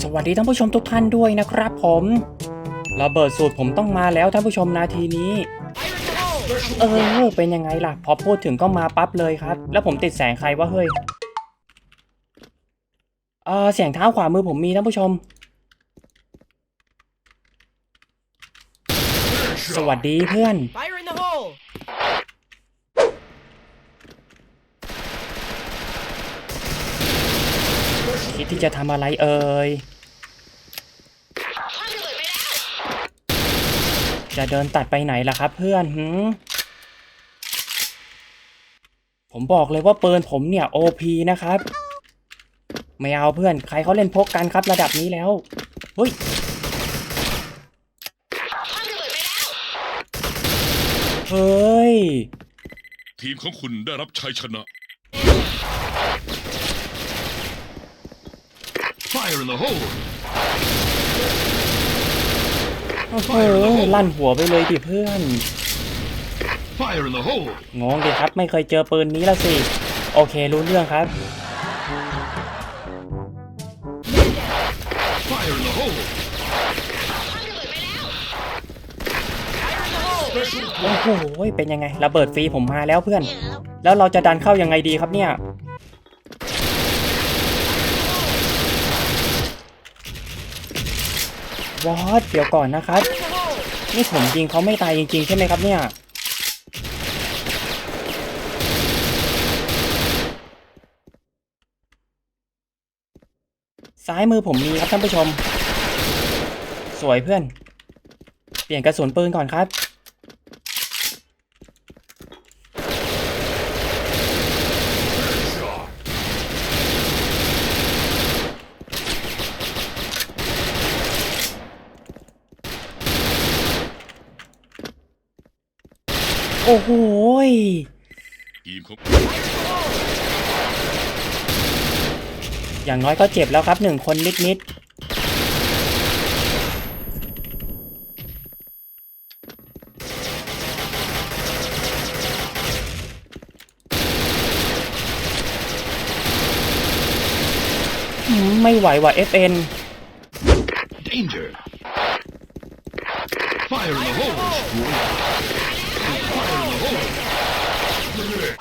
สวัสดีท่านผู้ชมทุกท่านด้วยนะครับ ผมระเบิดสูตรผมต้องมาแล้วท่านผู้ชมนาทีนี้ เออเป็นยังไงล่ะ พอพูดถึงก็มาปั๊บเลยครับ แล้วผมติดแสงใครวะเฮ้ยเออเสียงเท้าขวามือผมมีท่านผู้ชม สวัสดีเพื่อน Fire in the hole! คิด ที่จะทำอะไรเอ่ยจะเดินตัดไปไหนล่ะครับ เพื่อนหืมผมบอกเลยว่าปืนผมเนี่ย OP นะครับ ไม่เอาเพื่อนใครเขาเล่นพกกันครับระดับนี้แล้วเฮ้ยเฮ้ย ทีมของคุณได้รับชัยชนะ Fire in the hole โอ้โหลั่นหัวไปเลยดิเพื่อน Fire in the hole งงดิครับไม่เคยเจอปืนนี้ละสิ โอเครู้เรื่องครับ Fire in the hole โอ้โหเป็นยังไงระเบิดฟรีผมมาแล้วเพื่อน แล้วเราจะดันเข้ายังไงดีครับเนี่ย วอดเดี๋ยวก่อนนะครับ นี่ผมยิงเขาไม่ตายจริงๆ ใช่ไหมครับเนี่ย ซ้ายมือผมมีครับท่านผู้ชม สวยเพื่อน เปลี่ยนกระสุนปืนก่อนครับ โอ้โหยทีมของอย่างน้อยก็เจ็บแล้วครับหนึ่งคนนิดๆหืมไม่ไหวว่ะ FN Danger Fire in the hole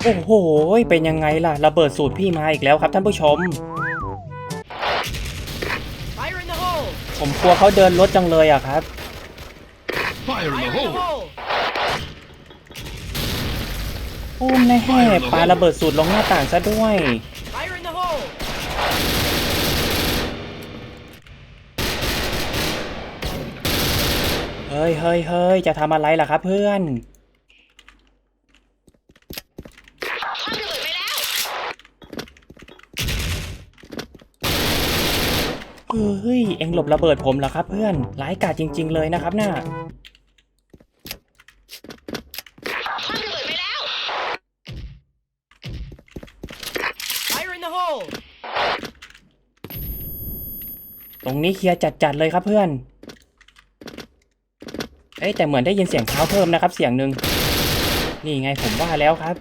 โอ้โห เป็นยังไงล่ะ ระเบิดสูตรพี่มาอีกแล้วครับท่านผู้ชม ผมกลัวเขาเดินรถจังเลยอะครับ Fire in Fire the in the hole hole! โอ้แน่ปาระเบิดสูตรลงหน้าต่างซะด้วยเฮ้ยเฮ้ยเฮ้ยจะทำอะไรล่ะครับเพื่อน เฮ้ย เอ็งหลบระเบิดผมเหรอครับเพื่อนร้ายกาจจริง ๆ เลยนะครับน่า Fire in the hole! ตรงนี้เคลียร์จัดๆเลยครับเพื่อน เอ้ยแต่เหมือนได้ยินเสียงเท้าเพิ่มนะครับ เสียงหนึ่งนี่ไงผมว่าแล้วครับ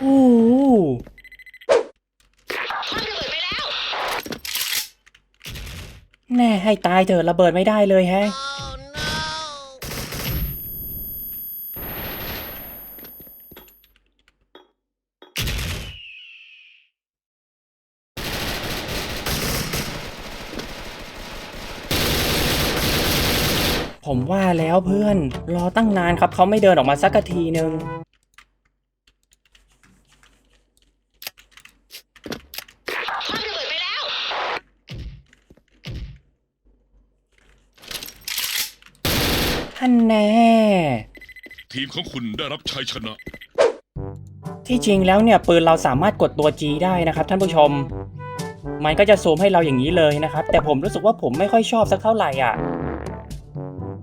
โอ้แน่ให้ตายเถอะระเบิดไม่ได้เลยแฮะผมว่าแล้วเพื่อน รอตั้งนานครับเขาไม่เดินออกมาสักทีนึง แน่ ทีมของคุณได้รับชัยชนะ ที่จริงแล้วเนี่ยปืนเราสามารถกดตัว G ได้นะครับ ท่านผู้ชม มันก็จะซูมให้เราอย่างนี้เลยนะครับ แต่ผมรู้สึกว่าผมไม่ค่อยชอบสักเท่าไหร่อะ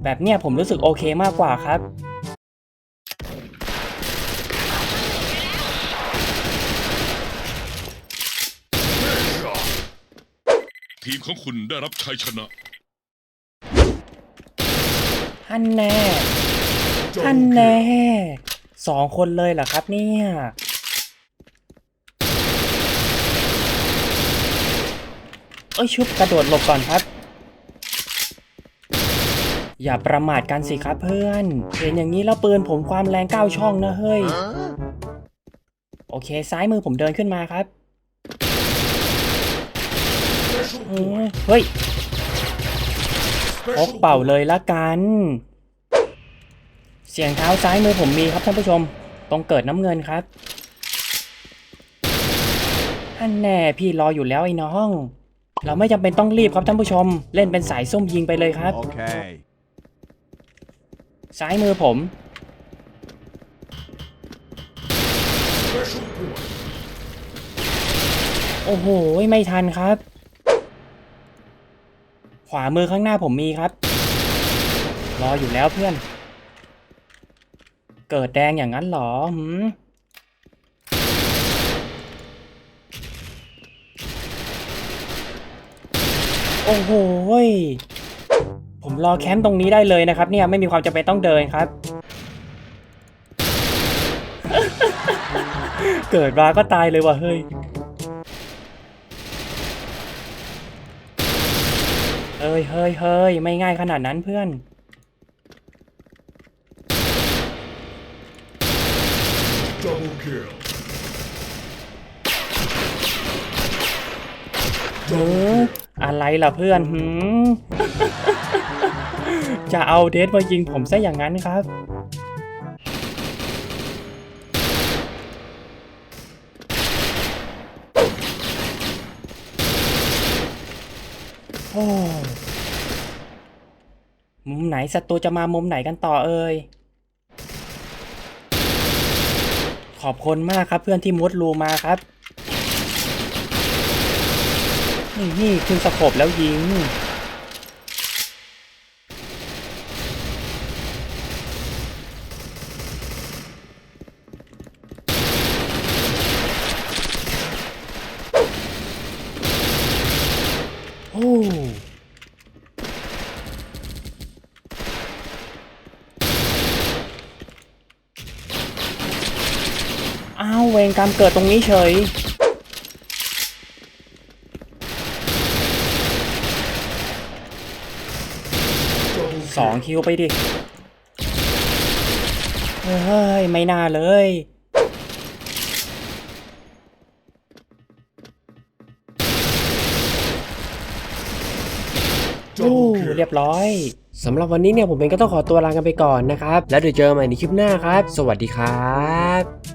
แบบเนี้ยผมรู้สึกโอเคมากกว่าครับทีมของคุณได้รับชัยชนะ ท่านแน่ท่านแน่สองคนเลยเหรอครับเนี่ยเอ้ยชุบกระโดดหลบก่อนครับ อย่าประมาทกันสิครับเพื่อน เห็นอย่างนี้แล้วปืนผมความแรงเก้าช่องนะเฮ้ย โอเค ซ้ายมือผมเดินขึ้นมาครับเออเฮ้ย พกเป่าเลยละกัน เสียงเท้าซ้ายมือผมมีครับท่านผู้ชม ตรงเกิดน้ำเงินครับท่านแน่พี่รออยู่แล้วไอ้น้อง เราไม่จำเป็นต้องรีบครับท่านผู้ชม เล่นเป็นสายส้มยิงไปเลยครับ Okay. ซ้ายมือผม โอ้โห ไม่ทันครับข วามือข้างหน้าผมมีครับ รออยู่แล้วเพื่อน เกิดแดงอย่างนั้นหรอหืมโอ้โหผมรอแคมป์ตรงนี้ได้เลยนะครับ เนี่ยไม่มีความจำเป็นต้องเดินครับ เกิดมาก็ตายเลยว่ะเฮ้ย เฮ้ยเฮ้ยเฮ้ยไม่ง่ายขนาดนั้นเพื่อน Double kill เอออะไรล่ะเพื่อนหืมจะเอาเดทมายิงผมซะอย่างนั้นครับ โอ้มุมไหนศัตรูจะมามุมไหนกันต่อเอ่ยขอบคุณมากครับเพื่อนที่มุดรูมาครับ นี่นี่คือสะโขบแล้วยิง โอ้ อ้าวเวรกรรมเกิดตรงนี้เฉย สองคิวไปดิ เฮ้ย ไม่น่าเลยโอ้เรียบร้อยสำหรับวันนี้เนี่ยผมเองก็ต้องขอตัวลากันไปก่อนนะครับ แล้วเดี๋ยวเจอกันใหม่ในคลิปหน้าครับ สวัสดีครับ